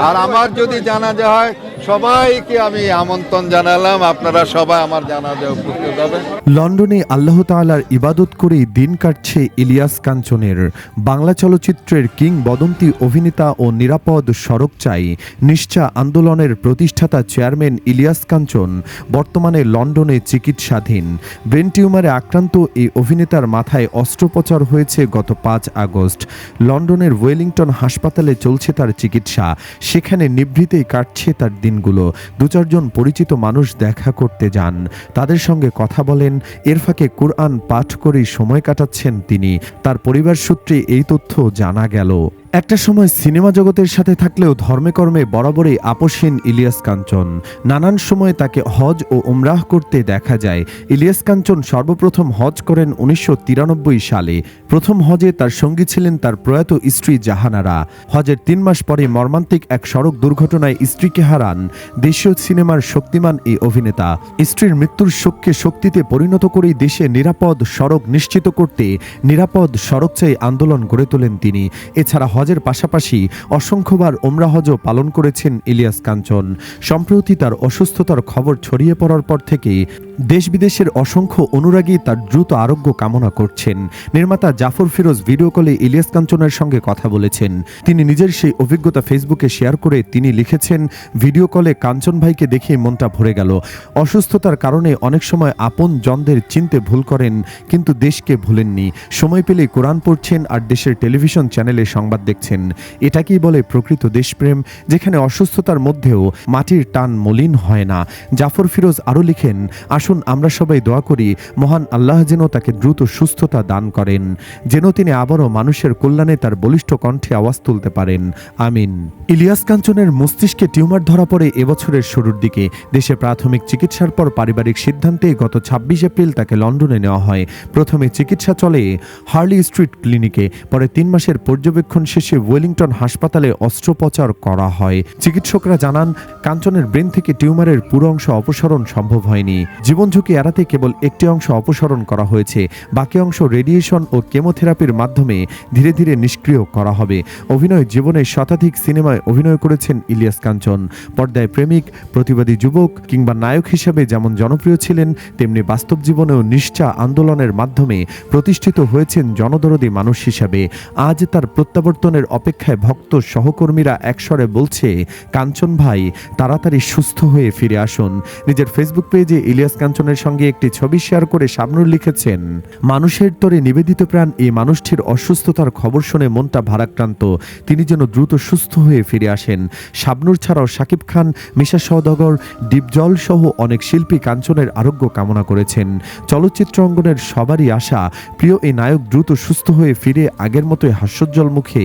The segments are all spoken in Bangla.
আর আমার যদি জানা হয় সবাইকে আমি আমন্ত্রণ জানালাম। আপনারা সবাই আমার জানাজা উপস্থিত হবেন। লন্ডনে আল্লাহ তাআলার ইবাদত করেই দিন কাটছে ইলিয়াস কাঞ্চনের। বাংলা চলচ্চিত্রের কিংবদন্তি অভিনেতা ও নিরাপদ সড়ক চাই। নিশ্চা আন্দোলনের প্রতিষ্ঠাতা চেয়ারম্যান ইলিয়াস কাঞ্চন বর্তমানে লন্ডনে চিকিৎসাধীন। ব্রেন টিউমারে আক্রান্ত এই অভিনেতার মাথায় অস্ত্রোপচার হয়েছে গত পাঁচ আগস্ট। লন্ডনের ওয়েলিংটন হাসপাতালে চলছে তার চিকিৎসা। সেখানে নিভৃতেই কাটছে তার দিনগুলো দু চারজন পরিচিত মানুষ দেখা করতে যান। তাদের সঙ্গে কথা বলেন। এর ফাঁকে কোরআন পাঠ করেই সময় কাটাচ্ছেন তিনি। তার পরিবার সূত্রে এই তথ্য জানা গেল। একটা সময় সিনেমা জগতের সাথে থাকলেও ধর্মে কর্মে বরাবরই আপোষহীন ইলিয়াস কাঞ্চন। নানান সময় তাকে হজ ও উমরাহ করতে দেখা যায়। ইলিয়াস কাঞ্চন সর্বপ্রথম হজ করেন উনিশশো তিরানব্বই সালে। প্রথম হজে তার সঙ্গী ছিলেন তার প্রয়াত স্ত্রী জাহানারা। হজের তিন মাস পরে মর্মান্তিক এক সড়ক দুর্ঘটনায় স্ত্রীকে হারান। দেশীয় সিনেমার শক্তিমান এই অভিনেতা। স্ত্রীর মৃত্যুর শোককে শক্তিতে পরিণত করেই দেশে নিরাপদ সড়ক নিশ্চিত করতে নিরাপদ সড়ক চাই আন্দোলন গড়ে তোলেন তিনি। এছাড়া হজের পাশাপাশি অসংখ্যবার ওমরা হজও পালন করেছেন ইলিয়াস কাঞ্চন। সম্প্রতি তার অসুস্থতার খবর ছড়িয়ে পড়ার পর থেকে দেশ বিদেশের অসংখ্য অনুরাগী তার দ্রুত আরোগ্য কামনা করছেন। নির্মাতা জাফর ফিরোজ ভিডিও কলে ইলিয়াস কাঞ্চনের সঙ্গে কথা বলেছেন। তিনি নিজের সেই অভিজ্ঞতা ফেসবুকে শেয়ার করে তিনি লিখেছেন, ভিডিও কলে কাঞ্চন ভাইকে দেখে মনটা ভরে গেল। অসুস্থতার কারণে অনেক সময় আপন জনদের চিনতে ভুল করেন, কিন্তু দেশকে ভুলেননি। সময় পেলে কোরআন পড়ছেন আর দেশের টেলিভিশন চ্যানেলে সংবাদ দেখছেন। এটাকেই বলে প্রকৃত দেশপ্রেম, যেখানে অসুস্থতার মধ্যেও মাটির টান মলিন হয় না। জাফর ফিরোজ আরও লিখেন, আসুন আমরা সবাই দোয়া করি, মহান আল্লাহ যেন তাকে দ্রুত সুস্থতা দান করেন, যেন তিনি আবারও মানুষের কল্যাণে তার বলিষ্ঠ কণ্ঠে আওয়াজ তুলতে পারেন। আমিন। ইলিয়াস কাঞ্চনের মস্তিষ্কে টিউমার ধরা পড়ে এবছরের শুরুর দিকে। দেশে প্রাথমিক চিকিৎসার পর পারিবারিক সিদ্ধান্তে গত ছাব্বিশ এপ্রিল তাকে লন্ডনে নেওয়া হয়। প্রথমে চিকিৎসা চলে হার্লি স্ট্রিট ক্লিনিকে, পরে তিন মাসের পর্যবেক্ষণ শেষে ওয়েলিংটন হাসপাতালে অস্ত্রোপচার করা হয়। চিকিৎসকরা জানান, কাঞ্চনের ব্রেন থেকে টিউমারের পুরো অংশ অপসারণ সম্ভব হয়নি। জীবন ঝুঁকি এড়াতে কেবল একটি অংশ অপসারণ করা হয়েছে। বাকি অংশ রেডিয়েশন ও কেমোথেরাপির মাধ্যমে ধীরে ধীরে নিষ্ক্রিয় করা হবে। অভিনয় জীবনে শতাধিক সিনেমায় অভিনয় করেছেন ইলিয়াস কাঞ্চন। পর্দায় প্রেমিক, প্রতিবাদী যুবক কিংবা নায়ক হিসেবে যেমন জনপ্রিয় ছিলেন, তেমনি বাস্তব জীবনেও নিষ্ঠা আন্দোলনের মাধ্যমে প্রতিষ্ঠিত হয়েছেন জনদরদী মানুষ হিসাবে। আজ তার প্রত্যাবর্তনের অপেক্ষায় ভক্ত সহকর্মীরা একস্বরে বলছে, কাঞ্চন ভাই, তাড়াতাড়ি সুস্থ হয়ে ফিরে আসুন। নিজের ফেসবুক পেজে ইলিয়াস কাঞ্চনের সঙ্গে একটি ছবি শেয়ার করে শাবনুর লিখেছেন, মানুষের তরে নিবেদিত প্রাণ এই মানুষটির অসুস্থতার খবর শুনে মনটা ভারাক্রান্ত। তিনি যেন দ্রুত সুস্থ হয়ে ফিরে আসেন। শাবনুর ছাড়াও শাকিব খান, মিশা সওদাগর ডিপজল সহ অনেক শিল্পী কাঞ্চনের আরোগ্য কামনা করেছেন। চলচ্চিত্র অঙ্গনের সবারই আশা, প্রিয় এই নায়ক দ্রুত সুস্থ হয়ে ফিরে আগের মতোই হাস্যোজ্জ্বল মুখে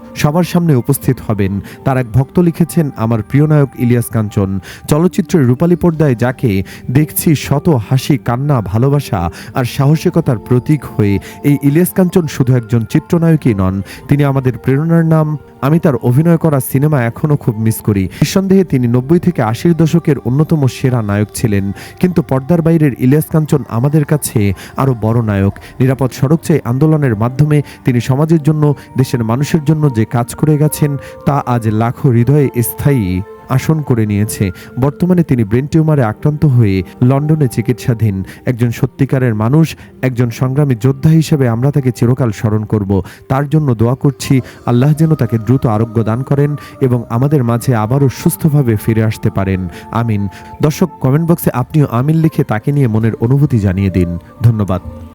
সবার সামনে উপস্থিত হবেন। তার এক ভক্ত লিখেছেন, আমার প্রিয় নায়ক ইলিয়াস কাঞ্চন, চলচ্চিত্রের রূপালী পর্দায় যাকে দেখছি শত হাসি, কান্না, ভালোবাসা আর সাহসিকতার প্রতীক হয়ে, এই ইলিয়াস কাঞ্চন শুধু একজন চিত্রনায়কই নন, তিনি আমাদের প্রেরণার নাম। আমি তার অভিনয় করা সিনেমা এখনও খুব মিস করি। নিঃসন্দেহে তিনি নব্বই থেকে আশির দশকের অন্যতম সেরা নায়ক ছিলেন। কিন্তু পর্দার বাইরের ইলিয়াস কাঞ্চন আমাদের কাছে আরও বড় নায়ক। নিরাপদ সড়ক চাই আন্দোলনের মাধ্যমে তিনি সমাজের জন্য, দেশের মানুষের জন্য যে কাজ করে গেছেন তা আজ লাখো হৃদয়ে স্থায়ী আসন করে নিয়েছে। বর্তমানে তিনি ব্রেন টিউমারে আক্রান্ত হয়ে লন্ডনে চিকিৎসাধীন। একজন সত্যিকারের মানুষ, একজন সংগ্রামী যোদ্ধা হিসেবে আমরা তাকে চিরকাল স্মরণ করব। তার জন্য দোয়া করছি, আল্লাহ যেন তাকে দ্রুত আরোগ্য দান করেন এবং আমাদের মাঝে আবারও সুস্থভাবে ফিরে আসতে পারেন। আমিন। দর্শক কমেন্ট বক্সে আপনিও আমিন লিখে তাকে নিয়ে মনের অনুভূতি জানিয়ে দিন। ধন্যবাদ।